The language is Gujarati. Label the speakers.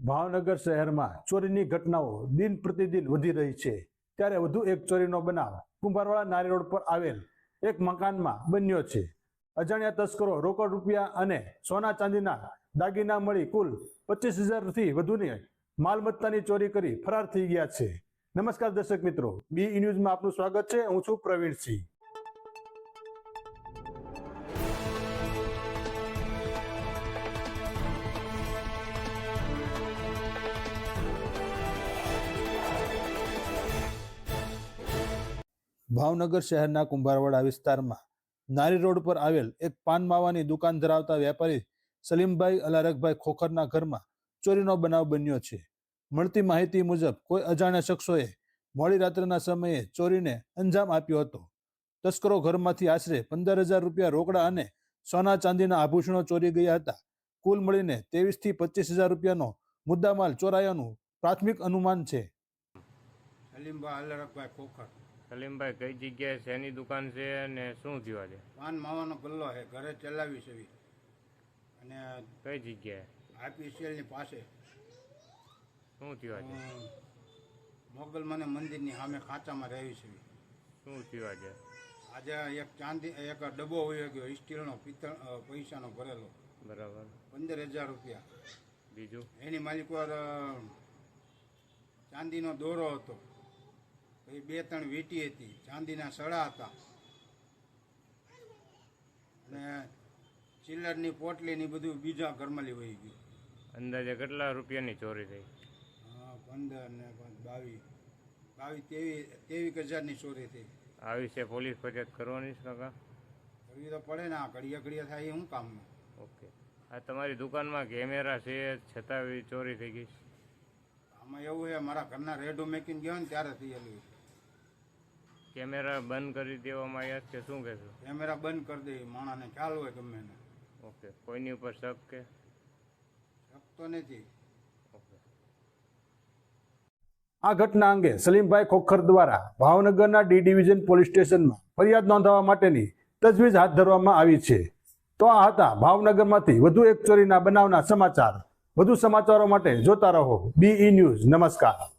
Speaker 1: ભાવનગર શહેરમાં ચોરીની ઘટનાઓ દિન પ્રતિદિન વધી રહી છે. ત્યારે વધુ એક ચોરીનો બનાવ કુંભારવાળા નારી રોડ પર આવેલ એક મકાનમાં બન્યો છે. અજાણ્યા તસ્કરો રોકડ રૂપિયા અને સોના ચાંદીના દાગીના મળી કુલ પચીસ હજારથી વધુની માલમત્તાની ચોરી કરી ફરાર થઈ ગયા છે. નમસ્કાર દર્શક મિત્રો, બી ન્યૂઝમાં આપનું સ્વાગત છે. હું છું પ્રવીણસિંહ. ભાવનગર શહેરના કુંભારવાડા વિસ્તારમાં નારી રોડ પર આવેલ એક પાન માવાની દુકાન ધરાવતા વેપારી સલીમભાઈ અલારકભાઈ ખોખરના ઘરમાં ચોરીનો બનાવ બન્યો છે. મળતી માહિતી મુજબ કોઈ અજાણ્યા શખ્સોએ મોડી રાત્રના સમયે ચોરીને અંજામ આપ્યો હતો. તસ્કરો ઘરમાંથી આશરે પંદર હજાર રૂપિયા રોકડા અને સોના ચાંદીના આભૂષણો ચોરી ગયા હતા. કુલ મળીને ત્રેવીસથી પચીસ હજાર રૂપિયાનો મુદ્દામાલ ચોરાયાનું પ્રાથમિક અનુમાન છે.
Speaker 2: સલીમભાઈ અલરકભાઈ ખોખર.
Speaker 3: સલીમભાઈ કઈ જગ્યાએ શેની દુકાન છે અને શું થયું છે
Speaker 2: પાન માવાનો ગલ્લો છે ઘરે ચલાવી છે અને
Speaker 3: કઈ જગ્યાએ?
Speaker 2: આઈપીસીએલની પાસે.
Speaker 3: શું થયું છે
Speaker 2: મોગલ મને મંદિરની સામે ખાંચામાં રહેવી છે.
Speaker 3: શું થયું આજે?
Speaker 2: આજે એક ચાંદી એક ડબ્બો હોય ગયો સ્ટીલનો પિત્તળ પૈસાનો ભરેલો.
Speaker 3: બરાબર.
Speaker 2: પંદર હજાર રૂપિયા.
Speaker 3: બીજું?
Speaker 2: એની માલિક પર ચાંદીનો દોરો હતો. પછી બે ત્રણ વીંટી હતી. ચાંદીના સડા હતા. અને ચિલ્લરની પોટલી ને બધું બીજા ઘરમાં લેવાઈ ગયું.
Speaker 3: અંદાજે કેટલા રૂપિયાની ચોરી થઈ?
Speaker 2: હા, પંદર ને બાવીસ. બાવીસ તેવી તેવીસ હજારની ચોરી થઈ.
Speaker 3: આ વિશે પોલીસ ફરિયાદ કરવાની છે કાકા?
Speaker 2: કરવી તો પડે ને આ ઘડીએ ઘડીએ થાય શું કામ
Speaker 3: ઓકે. આ તમારી દુકાનમાં કેમેરા છે છતાં ચોરી થઈ ગઈ
Speaker 2: આમાં એવું છે મારા ઘરના રેડો મેકીને ગયો ને ત્યારે થયેલું.
Speaker 3: કેમેરા બંધ કરી દેવામાં આવ્યા કે શું કહેશો?
Speaker 2: કેમેરા બંધ કરી દે માણસને ખ્યાલ હોય ગમે ને.
Speaker 3: ઓકે કોઈની ઉપર શક કે?
Speaker 2: શકતો નથી.
Speaker 3: ઓકે.
Speaker 1: આ ઘટના અંગે સલીમભાઈ ખોખર દ્વારા ભાવનગરના ડી ડિવિઝન પોલીસ સ્ટેશનમાં ફરિયાદ નોંધાવવા માટેની તજવીજ હાથ ધરવામાં આવી છે. તો આ હતા ભાવનગરમાંથી વધુ એક ચોરીના બનાવના સમાચાર. વધુ સમાચારો માટે જોતા રહો. બી ઈ ન્યૂઝ નમસ્કાર.